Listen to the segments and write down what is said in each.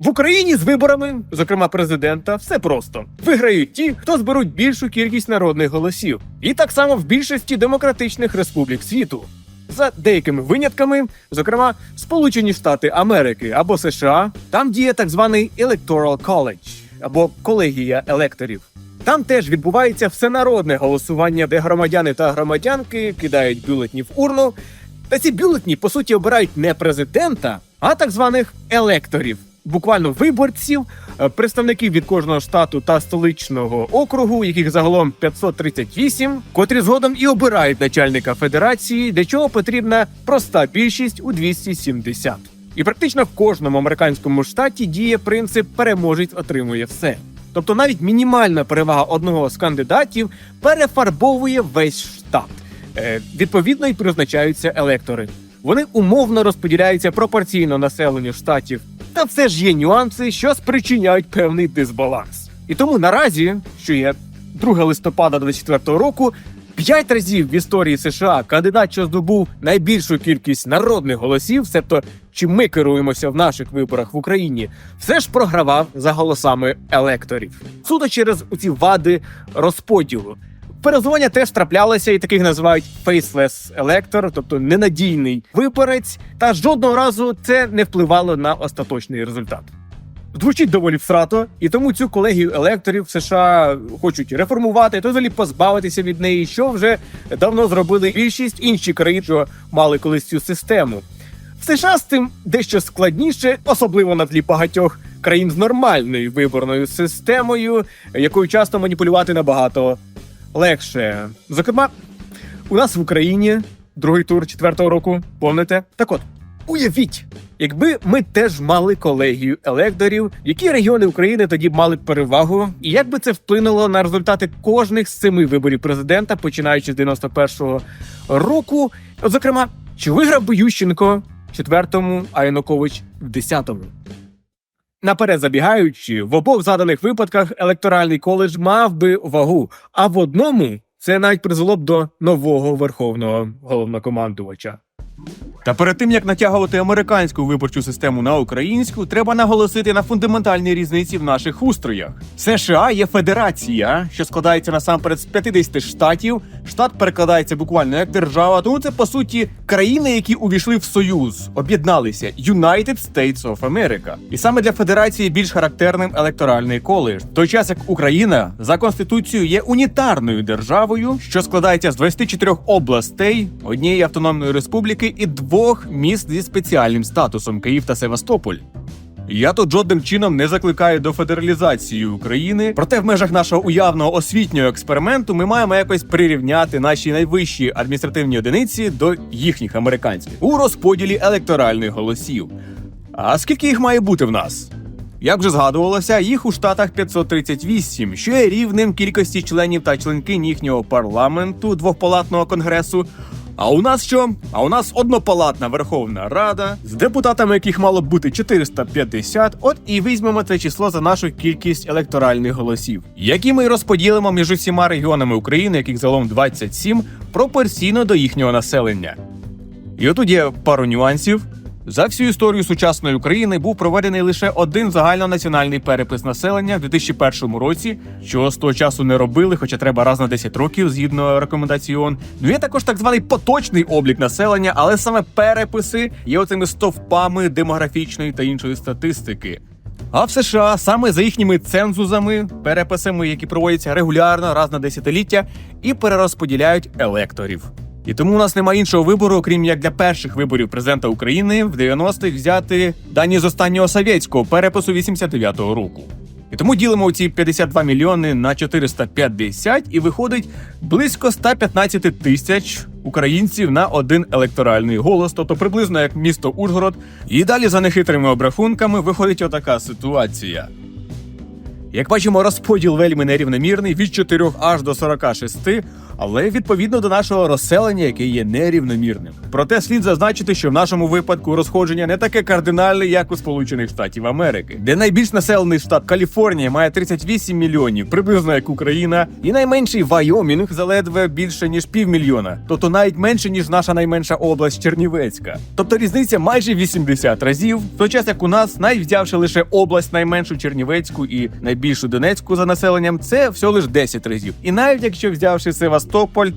В Україні з виборами, зокрема президента, все просто. Виграють ті, хто зберуть більшу кількість народних голосів. І так само в більшості демократичних республік світу. За деякими винятками, зокрема, Сполучені Штати Америки або США, там діє так званий Electoral College або колегія електорів. Там теж відбувається всенародне голосування, де громадяни та громадянки кидають бюлетні в урну. Та ці бюлетні, по суті, обирають не президента, а так званих електорів, буквально виборців, е, представників від кожного штату та столичного округу, яких загалом 538, котрі згодом і обирають начальника федерації, для чого потрібна проста більшість у 270. І практично в кожному американському штаті діє принцип переможець отримує все. Тобто навіть мінімальна перевага одного з кандидатів перефарбовує весь штат. Е, відповідно, і призначаються електори. Вони умовно розподіляються пропорційно населенню штатів. Та все ж є нюанси, що спричиняють певний дисбаланс. І тому наразі, що є 2 листопада 24 року, п'ять разів в історії США кандидат, що здобув найбільшу кількість народних голосів, себто чим ми керуємося в наших виборах в Україні, все ж програвав за голосами електорів. Суто через ці вади розподілу. Перезування теж траплялося, і таких називають faceless elector, тобто ненадійний виборець, та жодного разу це не впливало на остаточний результат. Звучить доволі всрато, і тому цю колегію електорів в США хочуть реформувати, то взагалі позбавитися від неї, що вже давно зробили більшість інші країн, що мали колись цю систему. В США з тим дещо складніше, особливо на тлі багатьох країн з нормальною виборною системою, якою часто маніпулювати набагато легше. Зокрема, у нас в Україні другий тур четвертого року, помните? Так от, уявіть, якби ми теж мали колегію електорів, які регіони України тоді б мали перевагу, і як би це вплинуло на результати кожних з семи виборів президента, починаючи з 91-го року. От, зокрема, чи виграв би Ющенко в четвертому, а Янукович в десятому? Наперед забігаючи, в обох заданих випадках електоральний коледж мав би вагу, а в одному це навіть призвело б до нового верховного головнокомандувача. Та перед тим як натягувати американську виборчу систему на українську, треба наголосити на фундаментальній різниці в наших устроях. США є федерація, що складається насамперед з 50 штатів. Штат перекладається буквально як держава, тому це по суті країни, які увійшли в союз, об'єдналися United States of America. І саме для федерації більш характерним електоральний коледж. В той час як Україна за конституцією є унітарною державою, що складається з 24 областей, однієї автономної республіки і двох міст зі спеціальним статусом Київ та Севастополь. Я тут жодним чином не закликаю до федералізації України, проте в межах нашого уявного освітнього експерименту ми маємо якось прирівняти наші найвищі адміністративні одиниці до їхніх американських у розподілі електоральних голосів. А скільки їх має бути в нас? Як вже згадувалося, їх у штатах 538, що є рівнем кількості членів та членкинь їхнього парламенту двопалатного конгресу. А у нас що? А у нас однопалатна Верховна Рада, з депутатами, яких мало б бути 450, от і візьмемо це число за нашу кількість електоральних голосів, які ми розподілимо між усіма регіонами України, яких загалом 27, пропорційно до їхнього населення. І отут є пару нюансів. За всю історію сучасної України був проведений лише один загальнонаціональний перепис населення в 2001 році, чого з того часу не робили, хоча треба раз на 10 років згідно рекомендацій ООН. Ну є також так званий поточний облік населення, але саме переписи є оцими стовпами демографічної та іншої статистики. А в США саме за їхніми цензузами, переписами, які проводяться регулярно раз на десятиліття, і перерозподіляють електорів. І тому у нас немає іншого вибору, окрім як для перших виборів президента України в 90-х взяти дані з останнього совєтського перепису 89-го року. І тому ділимо ці 52 мільйони на 450 і виходить близько 115 тисяч українців на один електоральний голос, тобто приблизно як місто Ужгород. І далі за нехитрими обрахунками виходить отака ситуація. Як бачимо, розподіл вельми нерівномірний від 4 аж до 46, але відповідно до нашого розселення, яке є нерівномірним. Проте слід зазначити, що в нашому випадку розходження не таке кардинальне, як у Сполучених Штатів Америки, де найбільш населений штат Каліфорнія має 38 мільйонів, приблизно як Україна, і найменший Вайомінг заледве більше ніж півмільйона, тобто навіть менше ніж наша найменша область Чернівецька. Тобто різниця майже 80 разів, в той час як у нас, навіть взявши лише область найменшу Чернівецьку і найбільшу Донецьку за населенням, це всього лише 10 разів. І навіть якщо взявши Севастополь,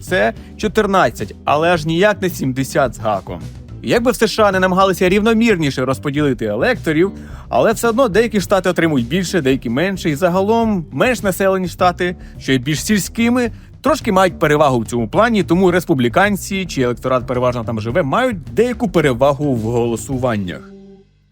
це 14, але аж ніяк не 70 з гаком. Якби в США не намагалися рівномірніше розподілити електорів, але все одно деякі штати отримують більше, деякі менше, і загалом менш населені штати, що є більш сільськими, трошки мають перевагу в цьому плані, тому республіканці чи електорат переважно там живе, мають деяку перевагу в голосуваннях.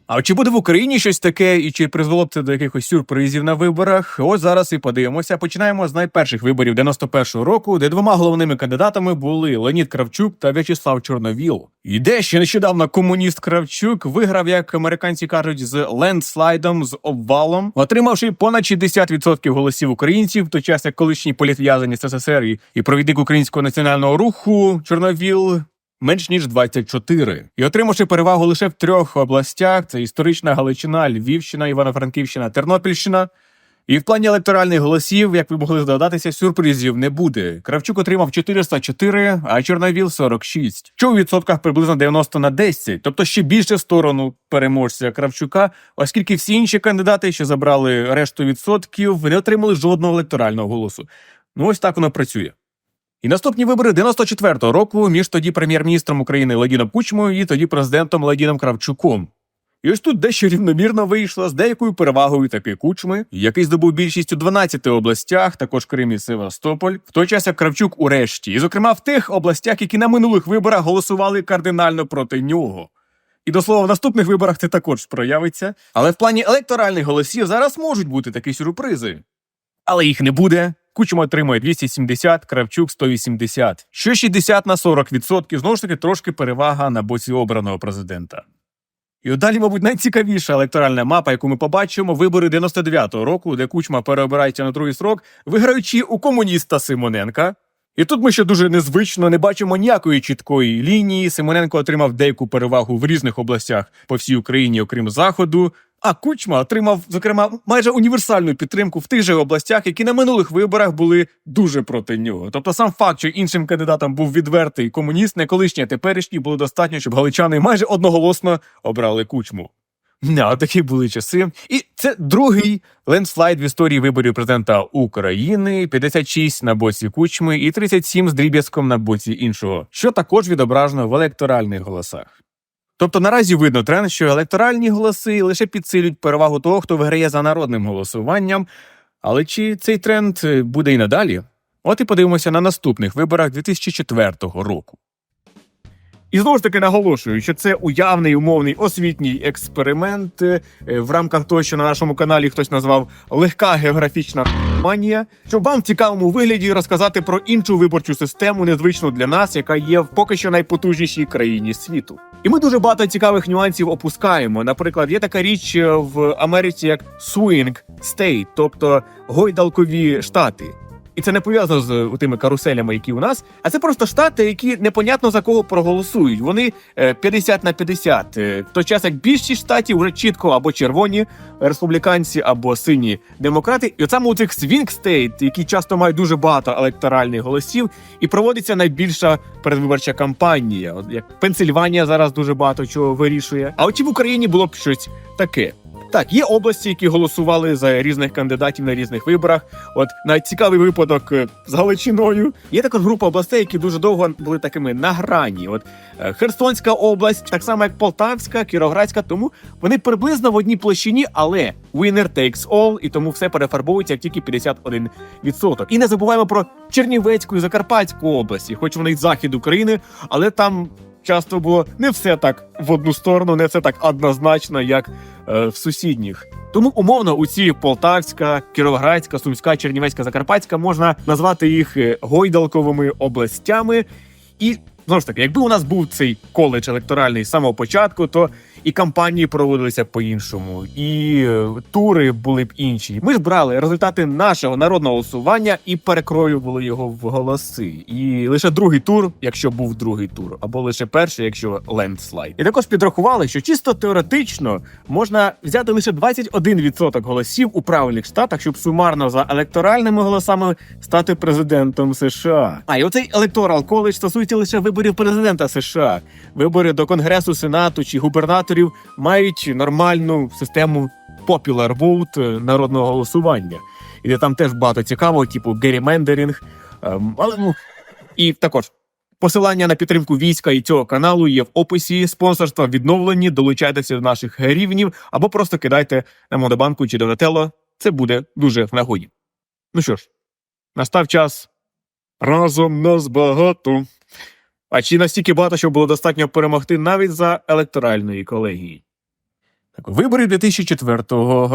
А чи буде в Україні щось таке, і чи призвело б це до якихось сюрпризів на виборах? Ось зараз і подивимося. Починаємо з найперших виборів 91-го року, де двома головними кандидатами були Леонід Кравчук та В'ячеслав Чорновіл. І де ще нещодавно комуніст Кравчук виграв, як американці кажуть, з лендслайдом, з обвалом, отримавши понад 60% голосів українців, в той час як колишній політв'язані СССР і- провідник українського національного руху Чорновіл менш ніж 24. І отримавши перевагу лише в трьох областях: це історична Галичина, Львівщина, Івано-Франківщина, Тернопільщина. І в плані електоральних голосів, як ви могли здогадатися, сюрпризів не буде. Кравчук отримав 404, а Чорновіл 46. Що у відсотках приблизно 90 на 10, тобто ще більше в сторону переможця Кравчука, оскільки всі інші кандидати, що забрали решту відсотків, не отримали жодного електорального голосу. Ну ось так воно працює. І наступні вибори 94-го року між тоді прем'єр-міністром України Леонідом Кучмою і тоді президентом Леонідом Кравчуком. І ось тут дещо рівномірно вийшло з деякою перевагою таки Кучми, який здобув більшість у 12 областях, також Крим і Севастополь, в той час як Кравчук у решті, і зокрема в тих областях, які на минулих виборах голосували кардинально проти нього. І до слова, в наступних виборах це також проявиться. Але в плані електоральних голосів зараз можуть бути такі сюрпризи. Але їх не буде. Кучма отримує 270, Кравчук 180. Що 60 на 40%, знову ж таки, трошки перевага на боці обраного президента. І далі, мабуть, найцікавіша електоральна мапа, яку ми побачимо, вибори 99-го року, де Кучма переобирається на другий срок, виграючи у комуніста Симоненка. І тут ми ще дуже незвично не бачимо ніякої чіткої лінії. Симоненко отримав деяку перевагу в різних областях по всій Україні, окрім заходу. А Кучма отримав, зокрема, майже універсальну підтримку в тих же областях, які на минулих виборах були дуже проти нього. Тобто, сам факт, що іншим кандидатом був відвертий комуніст, не колишній, а теперішній, було достатньо, щоб галичани майже одноголосно обрали кучму. Да, такі були часи. І це другий лендслайд в історії виборів президента України: 56 на боці кучми і 37 з дріб'язком на боці іншого, що також відображено в електоральних голосах. Тобто наразі видно тренд, що електоральні голоси лише підсилюють перевагу того, хто виграє за народним голосуванням. Але чи цей тренд е, буде і надалі? От і подивимося на наступних виборах 2004 року. І знову ж таки наголошую, що це уявний умовний освітній експеримент е, в рамках того, що на нашому каналі хтось назвав легка географічна манія, щоб вам в цікавому вигляді розказати про іншу виборчу систему, незвичну для нас, яка є в поки що найпотужнішій країні світу. І ми дуже багато цікавих нюансів опускаємо. Наприклад, є така річ е, в Америці як swing state, тобто гойдалкові штати. І це не пов'язано з е, тими каруселями, які у нас, а це просто штати, які непонятно за кого проголосують. Вони е, 50 на 50. Е, В той час як більшість штатів вже чітко або червоні республіканці, або сині демократи. І от саме у цих свінг стейт, які часто мають дуже багато електоральних голосів, і проводиться найбільша передвиборча кампанія. От як Пенсильванія зараз дуже багато чого вирішує. А от чи в Україні було б щось таке? Так, є області, які голосували за різних кандидатів на різних виборах. От навіть цікавий випадок е, з Галичиною. Є також група областей, які дуже довго були такими на грані. От е, Херсонська область, так само як Полтавська, Кіровоградська, тому вони приблизно в одній площині, але winner takes all, і тому все перефарбовується як тільки 51%. І не забуваємо про Чернівецьку і Закарпатську області, хоч вони й захід України, але там. Часто було не все так в одну сторону, не все так однозначно, як е, в сусідніх. Тому умовно у ці Полтавська, Кіровоградська, Сумська, Чернівецька, Закарпатська можна назвати їх е, гойдалковими областями. І Знову ж таки, якби у нас був цей коледж електоральний з самого початку, то і кампанії проводилися по-іншому, і е, тури були б інші. Ми ж брали результати нашого народного голосування і перекроювали його в голоси. І лише другий тур, якщо був другий тур, або лише перший, якщо лендслайд. І також підрахували, що чисто теоретично можна взяти лише 21% голосів у правильних штатах, щоб сумарно за електоральними голосами стати президентом США. А і оцей електорал коледж стосується лише виборів президента США. Вибори до конгресу, сенату чи губернаторів мають нормальну систему popular vote, е, народного голосування. І там теж багато цікавого, типу герімендерінг. Ем, але ну і також. Посилання на підтримку війська і цього каналу є в описі. Спонсорства відновлені. Долучайтеся до наших рівнів або просто кидайте на Модобанку чи Донателло. Це буде дуже в нагоді. Ну що ж, настав час. Разом нас багато. А чи настільки багато, що було достатньо перемогти навіть за електоральної колегії? Вибори 2004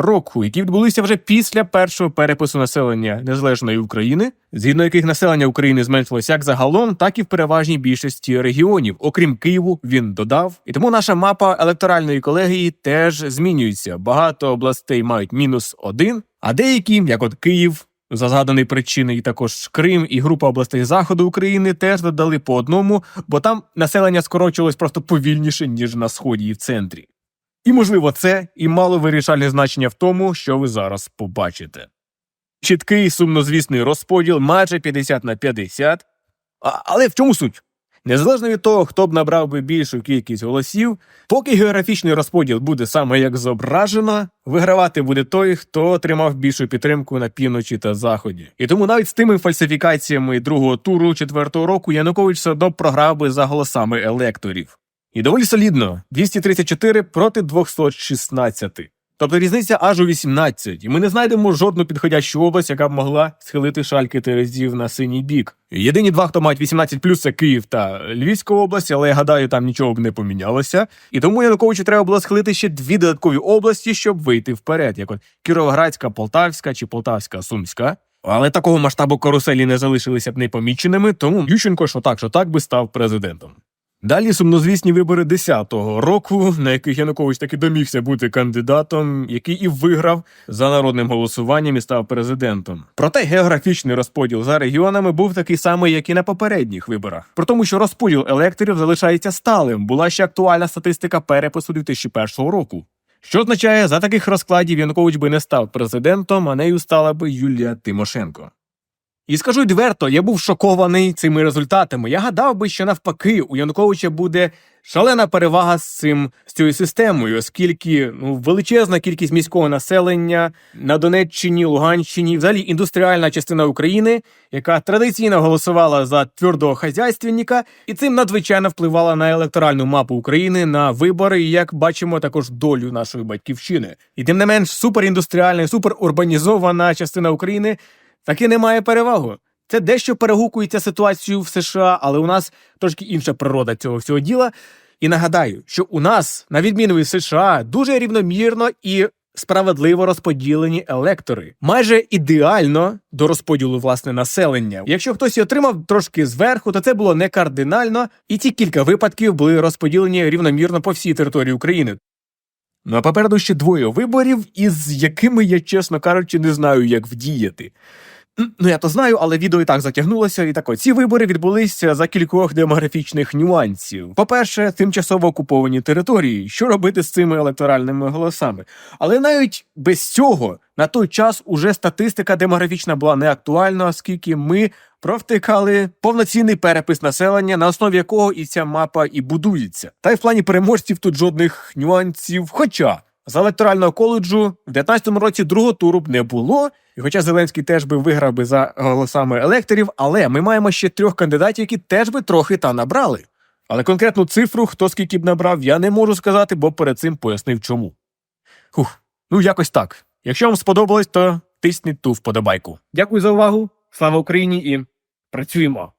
року, які відбулися вже після першого перепису населення незалежної України, згідно яких населення України зменшилося як загалом, так і в переважній більшості регіонів. Окрім Києву, він додав. І тому наша мапа електоральної колегії теж змінюється. Багато областей мають мінус один, а деякі, як от Київ, за згаданої причини, і також Крим і група областей заходу України теж додали по одному, бо там населення скорочилось просто повільніше ніж на сході і в центрі. І можливо, це і мало вирішальне значення в тому, що ви зараз побачите. Чіткий сумнозвісний розподіл майже 50 на 50. А, але в чому суть? Незалежно від того, хто б набрав би більшу кількість голосів, поки географічний розподіл буде саме як зображено, вигравати буде той, хто отримав більшу підтримку на півночі та заході. І тому навіть з тими фальсифікаціями другого туру четвертого року Янукович все одно програв би за голосами електорів. І доволі солідно 234 проти 216. Тобто різниця аж у 18, і ми не знайдемо жодну підходящу область, яка б могла схилити шальки терезів на синій бік. Єдині два, хто мають 18 плюс, це Київ та Львівська область, але я гадаю, там нічого б не помінялося. І тому Януковичу треба було схилити ще дві додаткові області, щоб вийти вперед, як от Кіровоградська, Полтавська чи Полтавська, Сумська. Але такого масштабу каруселі не залишилися б непоміченими, тому Ющенко що так, що так би став президентом. Далі сумнозвісні вибори 10-го року, на яких Янукович таки домігся бути кандидатом, який і виграв за народним голосуванням і став президентом. Проте географічний розподіл за регіонами був такий самий, як і на попередніх виборах. Про тому, що розподіл електорів залишається сталим, була ще актуальна статистика перепису 2001 року. Що означає, за таких розкладів Янукович би не став президентом, а нею стала би Юлія Тимошенко. І скажу відверто, я був шокований цими результатами. Я гадав би, що навпаки, у Януковича буде шалена перевага з цим з цією системою, оскільки ну величезна кількість міського населення на Донеччині, Луганщині, взагалі індустріальна частина України, яка традиційно голосувала за твердого хазяйственника, і цим надзвичайно впливала на електоральну мапу України на вибори, і як бачимо, також долю нашої батьківщини. І тим не менш, суперіндустріальна, суперурбанізована частина України таки не має перевагу. Це дещо перегукується ситуацію в США, але у нас трошки інша природа цього всього діла. І нагадаю, що у нас, на відміну від США, дуже рівномірно і справедливо розподілені електори, майже ідеально до розподілу власне населення. Якщо хтось і отримав трошки зверху, то це було не кардинально, і ці кілька випадків були розподілені рівномірно по всій території України. Ну а попереду ще двоє виборів, із якими я, чесно кажучи, не знаю, як вдіяти. Ну, я то знаю, але відео і так затягнулося. І так, от, ці вибори відбулися за кількох демографічних нюансів. По-перше, тимчасово окуповані території. Що робити з цими електоральними голосами? Але навіть без цього на той час уже статистика демографічна була не актуальна, оскільки ми провтикали повноцінний перепис населення, на основі якого і ця мапа і будується. Та й в плані переможців тут жодних нюансів. Хоча з електорального коледжу в 19-му році другого туру б не було. І хоча Зеленський теж би виграв би за голосами електорів, але ми маємо ще трьох кандидатів, які теж би трохи та набрали. Але конкретну цифру, хто скільки б набрав, я не можу сказати, бо перед цим пояснив чому. Хух, ну якось так. Якщо вам сподобалось, то тисніть ту вподобайку. Дякую за увагу. Слава Україні і працюємо!